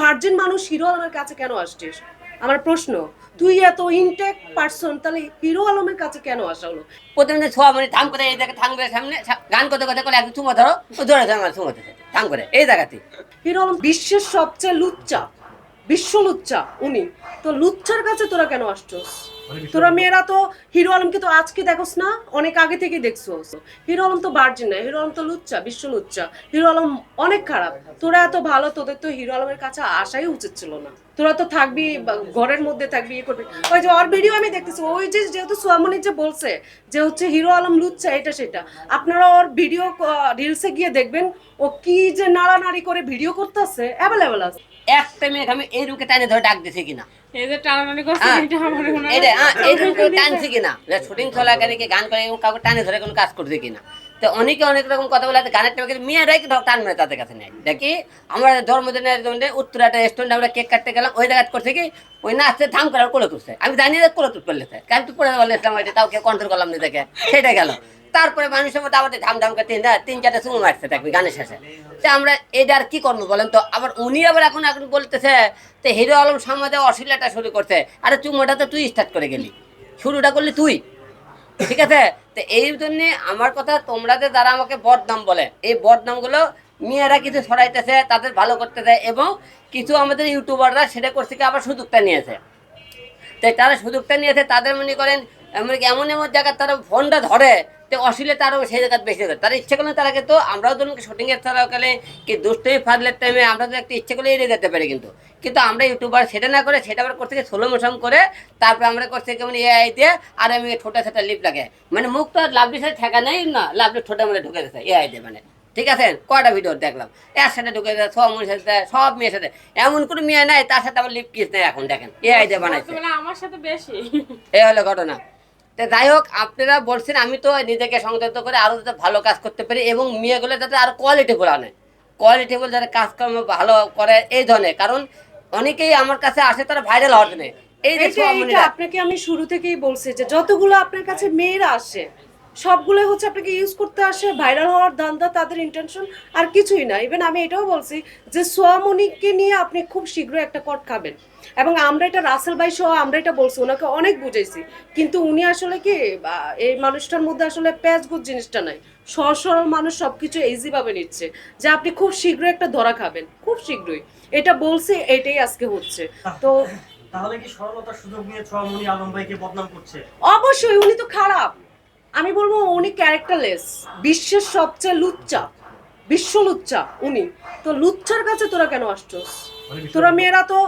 Virgin মানুষ hero আলমের কাছে কেন আসছিস? আমার প্রশ্ন তুই এত ইনটেক পার্সন তাহলে হিরো আলমের কাছে কেন আসা হলো? প্রথমে তো ছোয়া মানে থাম করে এই জায়গায় থাম করে সামনে গান করতে করতে করে একটু চুমো ধরো ধরে ধরে চুমো ধরে থাম করে এই জায়গাতে। হিরো আলম বিশ্বের সবচেয়ে লুচ্চা বিশ্ব লুচ্চা উনি। তো লুচ্চার কাছে তোরা কেন আসছস? তোরা মেয়েরা তো হিরো আলমকে তো আজকে দেখোস না? অনেক আগে থেকে দেখছোস হিরো আলম তো বার্জিন না হিরো আলম তো লুচ্চা বিশ্ব লুচ্চা। হিরো আলম অনেক খারাপ। তোরা এত ভালো তোদের তো হিরো আলমের কাছে আসাই উচিত ছিল না। তোরা তো থাকবি ঘরের মধ্যে থাকবি ইয়ে করবি। ওই যে ওর ভিডিও আমি দেখতেছি ওই যে যেহেতু সোয়ামনি যে বলছে যে হচ্ছে হিরো আলম লুচ্চা এটা সেটা। আপনারা ওর ভিডিও রিলসে গিয়ে দেখবেন ও কি যে নাড়ানাড়ি করে ভিডিও করতেছে অ্যাভেলেবেল আছে। একটা মেয়ে আমি এই রুকে টানে ধরে ডাক দিছে কিনা? এই যে টানাটানি করছে হ্যাঁ। এটা আমার মনে হয় এটা এই টানছে কিনা? শুটিং চলাকারী কি গান করে এবং কাউকে টানে ধরে কোনো কাজ করছে কিনা? তো অনেকে অনেক রকম কথা বলে গানের টাইমে মেয়েরাই তাদের কাছে নেয়। দেখি আমরা জন্মদিনের জন্য উত্তরাটা রেস্টুরেন্টে আমরা কেক কাটতে গেলাম ওই জায়গায় করছে কি ওই নাচতে থাম করে কোলে তুলছে। আমি জানি না কোলে তুলতে পারলে কারণ তুই পড়ে বলে ইসলাম তাও কেউ কন্ট্রোল করলাম না দেখে। সেটা গেল। তারপরে মানুষের মধ্যে আবার ধাম ধাম করে তিন চারটা চুমু মারছে দেখবি গানের শেষে। তো আমরা এটা আর কি করব বলেন তো? আবার উনি আবার এখন এখন বলতেছে, তো হিরো আলম সমাজে অশ্লীলতা শুরু করছে। আরে চুমোটা তো তুই স্টার্ট করে গেলি। শুরুটা করলি তুই। ঠিক আছে? তো এই জন্য আমার কথা তোমরা যে যারা আমাকে বদনাম বলে, এই বদনামগুলো মেয়েরা কিছু ছড়াইতেছে, তাদের ভালো করতেছে এবং কিছু আমাদের ইউটিউবাররা সেটা করছে কি আবার সুযোগটা নিয়েছে। তো তারা সুযোগটা নিয়েছে, তাদের মনে করেন এমন কি এমন এমন জায়গায় তারা ফোনটা ধরে তো অশ্লীলে তারও সেই জায়গায় বেশি করে তারা ইচ্ছে করলে তারা কিন্তু আমরাও ধরুন শুটিংয়ের তারাকালে কি দুষ্টমি ফাজলের টাইমে আমরা তো একটা ইচ্ছে করলে এড়িয়ে যেতে পারি কিন্তু। কিন্তু আমরা ইউটিউবার সেটা না করে সেটা আবার করতে সোলো মোশন করে তারপরে আমরা করতে কেমন এআই দিয়ে আর আমি ঠোঁটে সেটা লিপ লাগে। মানে মুখ তো আর লাভলির সাথে ঠেকা নেই না লাভলির ঠোঁটে মানে ঢুকে গেছে এআই দিয়ে মানে। ঠিক আছে? কয়টা ভিডিও দেখলাম? এর সাথে ঢুকে যায় সব মেয়ের সাথে সব মেয়ের সাথে। এমন কোনো মেয়ে নাই তার সাথে আবার লিপ কিস নেই এখন দেখেন। এআই দিয়ে বানাইছে। আমার সাথে বেশি। এ হলো ঘটনা। তো যাই হোক আপনারা বলছেন আমি তো নিজেকে সংযত করে আরও যাতে ভালো কাজ করতে পারি এবং মেয়েগুলো যাতে আরও বলে আনে। কোয়ালিটিফুল যাতে কাজকর্ম ভালো করে এই ধরনের। কারণ অনেকেই আমার কাছে আসে তারা ভাইরাল হওয়ার জন্য। এই যে আপনাকে আমি শুরু থেকেই বলছি যে যতগুলো আপনার কাছে মেয়েরা আসে সবগুলো হচ্ছে আপনাকে ইউজ করতে আসে ভাইরাল হওয়ার ধান্দা তাদের ইন্টেনশন আর কিছুই না। ইভেন আমি এটাও বলছি যে সোয়ামনিকে নিয়ে আপনি খুব শীঘ্রই একটা কট খাবেন। এবং আমরা এটা রাসেল ভাই সহ আমরা এটা বলছি ওনাকে অনেক বুঝেছি কিন্তু উনি আসলে কি এই মানুষটার মধ্যে আসলে প্যাঁচগুজ জিনিসটা নাই। সহজ সরল মানুষ সবকিছু ইজি ভাবে নিচ্ছে যে আপনি খুব শীঘ্রই একটা ধরা খাবেন। খুব শীঘ্রই। এটা বলছি এটাই আজকে হচ্ছে। তো তাহলে কি সরলতার সুযোগ নিয়ে ছোয়ামণি আলম ভাইকে বদনাম করছে? অবশ্যই উনি তো খারাপ। আমি বলব উনি ক্যারেক্টারলেস বিশ্বের সবচেয়ে লুচ্চা বিশ্ব লুচ্চা উনি। তো লুচ্চার কাছে তোরা কেন আসছস? তোরা মেয়েরা তো